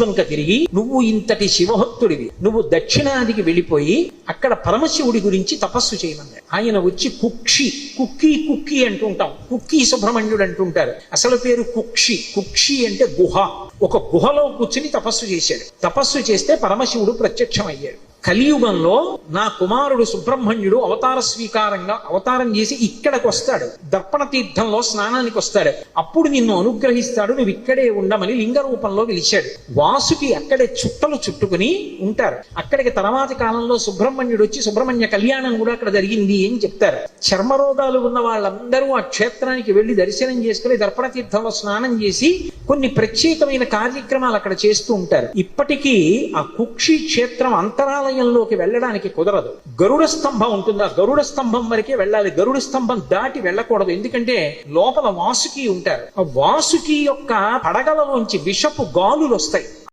వంక తిరిగి నువ్వు ఇంతటి శివభక్తుడివి. నువ్వు దక్షిణాదికి వెళ్ళిపోయి అక్కడ పరమశివుడి గురించి తపస్సు చేయమన్నాడు. ఆయన వచ్చి కుక్షి కుక్కీ కుక్కి అంటుంటాం కుక్కీ సుబ్రహ్మణ్యుడు అంటుంటారు అసలు పేరు కుక్షి. కుక్షి అంటే గుహ. ఒక గుహలో కూర్చుని తపస్సు చేశాడు. తపస్సు చేస్తే పరమశివుడు ప్రత్యక్షం అయ్యాడు కలియుగంలో నా కుమారుడు సుబ్రహ్మణ్యుడు అవతార స్వీకారంగా అవతారం చేసి ఇక్కడికి వస్తాడు దర్పణ తీర్థంలో స్నానానికి వస్తాడు అప్పుడు నిన్ను అనుగ్రహిస్తాడు నువ్వు ఇక్కడే ఉండమని లింగ రూపంలో పిలిచాడు. వాసుకి అక్కడే చుట్టలు చుట్టుకుని ఉంటారు. అక్కడికి తర్వాతి కాలంలో సుబ్రహ్మణ్యుడు వచ్చి సుబ్రహ్మణ్య కళ్యాణం కూడా అక్కడ జరిగింది అని చెప్తారు. చర్మరోగాలు ఉన్న వాళ్ళందరూ ఆ క్షేత్రానికి వెళ్ళి దర్శనం చేసుకుని దర్పణ తీర్థంలో స్నానం చేసి కొన్ని ప్రత్యేకమైన కార్యక్రమాలు అక్కడ చేస్తూ ఉంటారు. ఇప్పటికీ ఆ కుక్షి క్షేత్రం అంతరాలయంలోకి వెళ్ళడానికి కుదరదు. గరుడ స్తంభం ఉంటుంది? ఆ గరుడ స్తంభం వరకే వెళ్ళాలి. గరుడ స్తంభం దాటి వెళ్ళకూడదు. ఎందుకంటే లోపల వాసుకి ఉంటారు. ఆ వాసుకి యొక్క పడగలలోంచి విషపు గాలులు వస్తాయి